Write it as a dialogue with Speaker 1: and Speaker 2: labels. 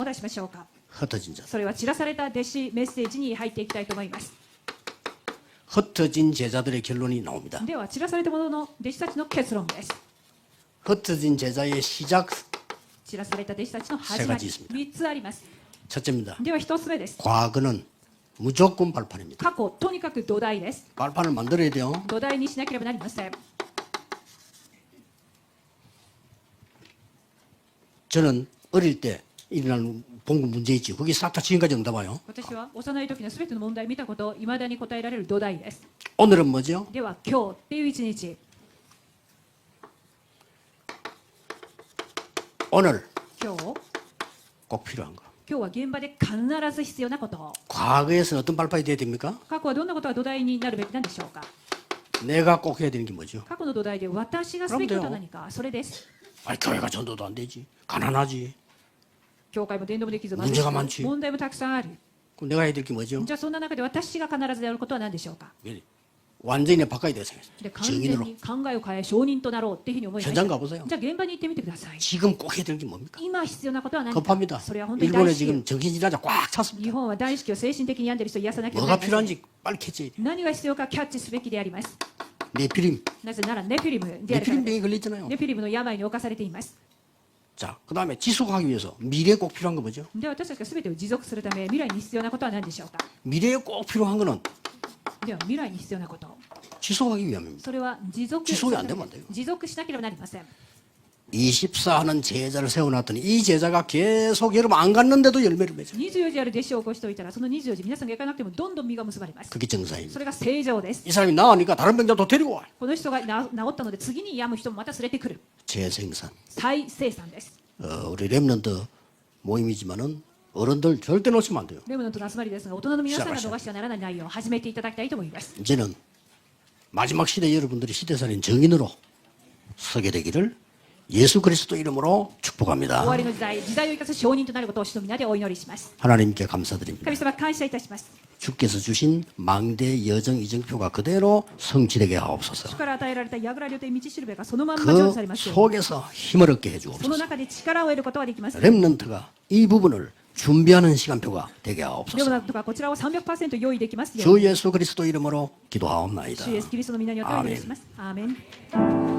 Speaker 1: お出しましょうか
Speaker 2: 흩어진 자.
Speaker 1: それは散らされた弟子メッセージに入っていきたいと思います
Speaker 2: 흩어진 제자들의 결론이 나옵니다.
Speaker 1: では散らされた者の弟子たちの結論です
Speaker 2: 흩어진 제자의 시작
Speaker 1: 散らされた弟子たちの始
Speaker 2: 세
Speaker 1: ま
Speaker 2: 가지
Speaker 1: り
Speaker 2: 있습니다.
Speaker 1: 3つあります
Speaker 2: 첫째입니다.
Speaker 1: では1つ目です
Speaker 2: 과거는 무조건 발판입니다.
Speaker 1: 過去とにかく土台です
Speaker 2: 발판을 만들어야 돼요.
Speaker 1: 土台にしなければなりません
Speaker 2: 저는 어릴 때 일어나는 본고 문제 있지. 그게 싹 다 지금까지 응답해요.
Speaker 1: 私は幼い時のすべての問題を見たことをいまだに答えられる土台です
Speaker 2: 오늘은 뭐죠?
Speaker 1: では今日っていう一日
Speaker 2: 오늘
Speaker 1: 今日
Speaker 2: 꼭 필요한 거.
Speaker 1: 今日は現場で必ず必要なこと
Speaker 2: 과거에서는 어떤 발판이 돼야 됩니까?
Speaker 1: 過去はどんなことが土台になるべきなんでしょうか
Speaker 2: 내가 꼭 해야 되는 게 뭐죠?
Speaker 1: 過去の土台で私がすべきことは何かそれです
Speaker 2: 아, 교회가 전도도 안 되지. 가난하지.
Speaker 1: 教会も伝道もできず
Speaker 2: 문제가많지
Speaker 1: 問題もたくさんある
Speaker 2: 그럼 내가 해야 될 게 뭐죠?
Speaker 1: じゃあそんな中で私が必ずやることは何でしょうか
Speaker 2: 완전히 내 바꿔야 돼요.
Speaker 1: で完全
Speaker 2: 증인으로.
Speaker 1: に考えを変え証人となろうっていうふうに思いました
Speaker 2: 현장 가보세요.
Speaker 1: じゃあ現場に行ってみてください
Speaker 2: 지금 꼭 해야 될 게 뭡니까?
Speaker 1: 今必要なことは何か
Speaker 2: 급합니다.
Speaker 1: それは本当に大
Speaker 2: 일본에
Speaker 1: 至急
Speaker 2: 지금 정신질환자 꽉 찼습니다.
Speaker 1: 日本は大至急精神的に病んでる人を癒さなきゃいけ
Speaker 2: 뭐가
Speaker 1: ない
Speaker 2: 필요한지 빨리 캐쳐야 돼.
Speaker 1: 何が必要かキャッチすべきであります
Speaker 2: 네피림.
Speaker 1: なぜならネフィリムであるから
Speaker 2: 네피림
Speaker 1: です
Speaker 2: 병이 걸렸잖아요. 자, 그 다음에 지속하기 위해서 미래에 꼭 필요한 거 뭐죠?
Speaker 1: では私たちが全てを持続するため未来に必要なことは何でしょうか
Speaker 2: 미래에 꼭 필요한 거는
Speaker 1: では未来に必要なこと
Speaker 2: 지속하기 위함입니다.
Speaker 1: それは持続
Speaker 2: 持続やんでもんだよ
Speaker 1: 持続しなければなりません
Speaker 2: 24 하는 제자를 세워놨더니 이 제자가 계속 여러분 안 갔는데도 열매를 맺어요.
Speaker 1: 24時ある弟子を起こしておいたらその24時皆さんが行かなくてもどんどん実が結ばれます
Speaker 2: 그게 정상입니다.
Speaker 1: それが正常です
Speaker 2: 이 사람이 나으니까 다른 병자도 데리고 와.
Speaker 1: この人がな治ったので次に病む人もまた連れてくる
Speaker 2: 재생산.
Speaker 1: 재생산.
Speaker 2: 어, 우리 렘넌트 모임이지만은 어른들 절대 놓치면 안 돼요. 이제는 마지막 시대 여러분들이 시대산인 정인으로 서게 되기를 예수 그리스도 이름으로
Speaker 1: 終
Speaker 2: 축복합니다.
Speaker 1: わりの時代時代を生かす証人となることを主の皆でお祈りします
Speaker 2: 하나님께 감사드립니다.
Speaker 1: 神様感謝いたします
Speaker 2: 주께서 주신 망대 여정 이정표가 그대로 성취되게 하옵소서.
Speaker 1: 主から与えられた矢倉領と道しるべがそのまんま成就され
Speaker 2: 그
Speaker 1: ますように
Speaker 2: 속에서 힘을 얻게
Speaker 1: その
Speaker 2: 해주옵소서.
Speaker 1: 中で力を得ることができますレ
Speaker 2: 렘넌트가 이 부분을 준비하는 시간표가 되게
Speaker 1: ム
Speaker 2: 하옵소서.
Speaker 1: ナントがこちらを300%用意できますよう
Speaker 2: 주
Speaker 1: に
Speaker 2: 예수 그리스도 이름으로 기도하옵나이다.
Speaker 1: 主イエスキリストの皆によってお祈りしますアーメン